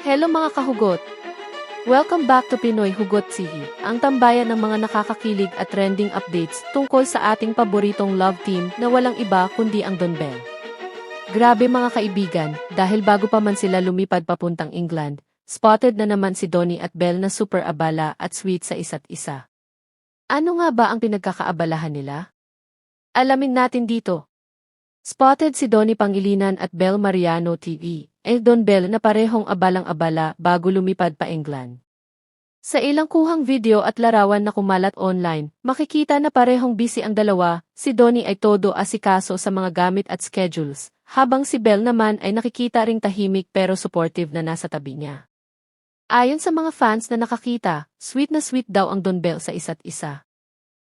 Hello mga kahugot! Welcome back to Pinoy Hugot TV, ang tambayan ng mga nakakakilig at trending updates tungkol sa ating paboritong love team na walang iba kundi ang Don Bell. Grabe mga kaibigan, dahil bago pa man sila lumipad papuntang England, spotted na naman si Donnie at Belle na super abala at sweet sa isa't isa. Ano nga ba ang pinagkakaabalahan nila? Alamin natin dito. Spotted si Donnie Pangilinan at Belle Mariano TV, eh Don Bell na parehong abalang-abala bago lumipad pa England. Sa ilang kuhang video at larawan na kumalat online, makikita na parehong busy ang dalawa, si Donnie ay todo asikaso sa mga gamit at schedules, habang si Belle naman ay nakikita ring tahimik pero supportive na nasa tabi niya. Ayon sa mga fans na nakakita, sweet na sweet daw ang Don Bell sa isa't isa.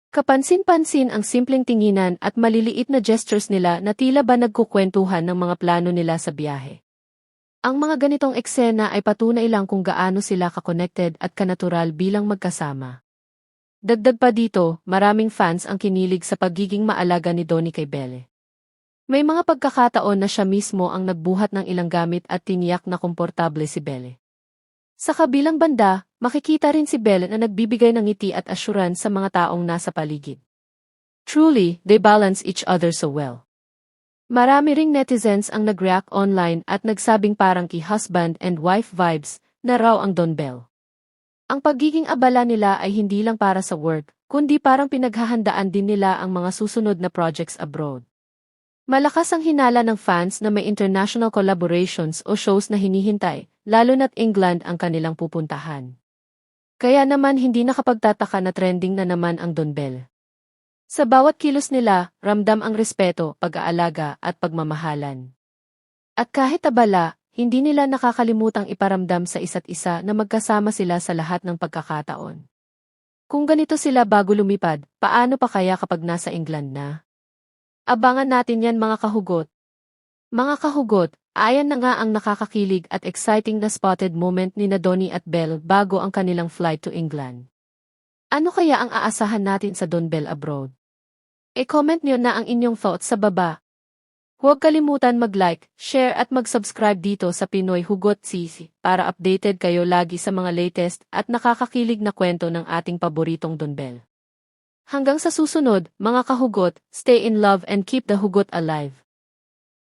Kapansin-pansin ang simpleng tinginan at maliliit na gestures nila na tila ba nagkukwentuhan ng mga plano nila sa biyahe. Ang mga ganitong eksena ay patunay lang kung gaano sila ka-connected at kanatural bilang magkasama. Dagdag pa dito, maraming fans ang kinilig sa pagiging maalaga ni Donnie kay Belle. May mga pagkakataon na siya mismo ang nagbuhat ng ilang gamit at tiniyak na komportable si Belle. Sa kabilang banda, makikita rin si Belle na nagbibigay ng ngiti at assurance sa mga taong nasa paligid. Truly, they balance each other so well. Marami ring netizens ang nag-react online at nagsabing parang ki-husband and wife vibes na raw ang Don Bell. Ang pagiging abala nila ay hindi lang para sa work, kundi parang pinaghahandaan din nila ang mga susunod na projects abroad. Malakas ang hinala ng fans na may international collaborations o shows na hinihintay, lalo na't England ang kanilang pupuntahan. Kaya naman hindi nakapagtataka na trending na naman ang Don Bell. Sa bawat kilos nila, ramdam ang respeto, pag-aalaga at pagmamahalan. At kahit abala, hindi nila nakakalimutang iparamdam sa isa't isa na magkasama sila sa lahat ng pagkakataon. Kung ganito sila bago lumipad, paano pa kaya kapag nasa England na? Abangan natin yan mga kahugot. Mga kahugot, ayan na nga ang nakakakilig at exciting na spotted moment ni na Donnie at Belle bago ang kanilang flight to England. Ano kaya ang aasahan natin sa Don Bell abroad? E-comment niyo na ang inyong thoughts sa baba. Huwag kalimutan mag-like, share at mag-subscribe dito sa Pinoy Hugot Sisi para updated kayo lagi sa mga latest at nakakakilig na kwento ng ating paboritong Don Bell. Hanggang sa susunod, mga kahugot, stay in love and keep the hugot alive.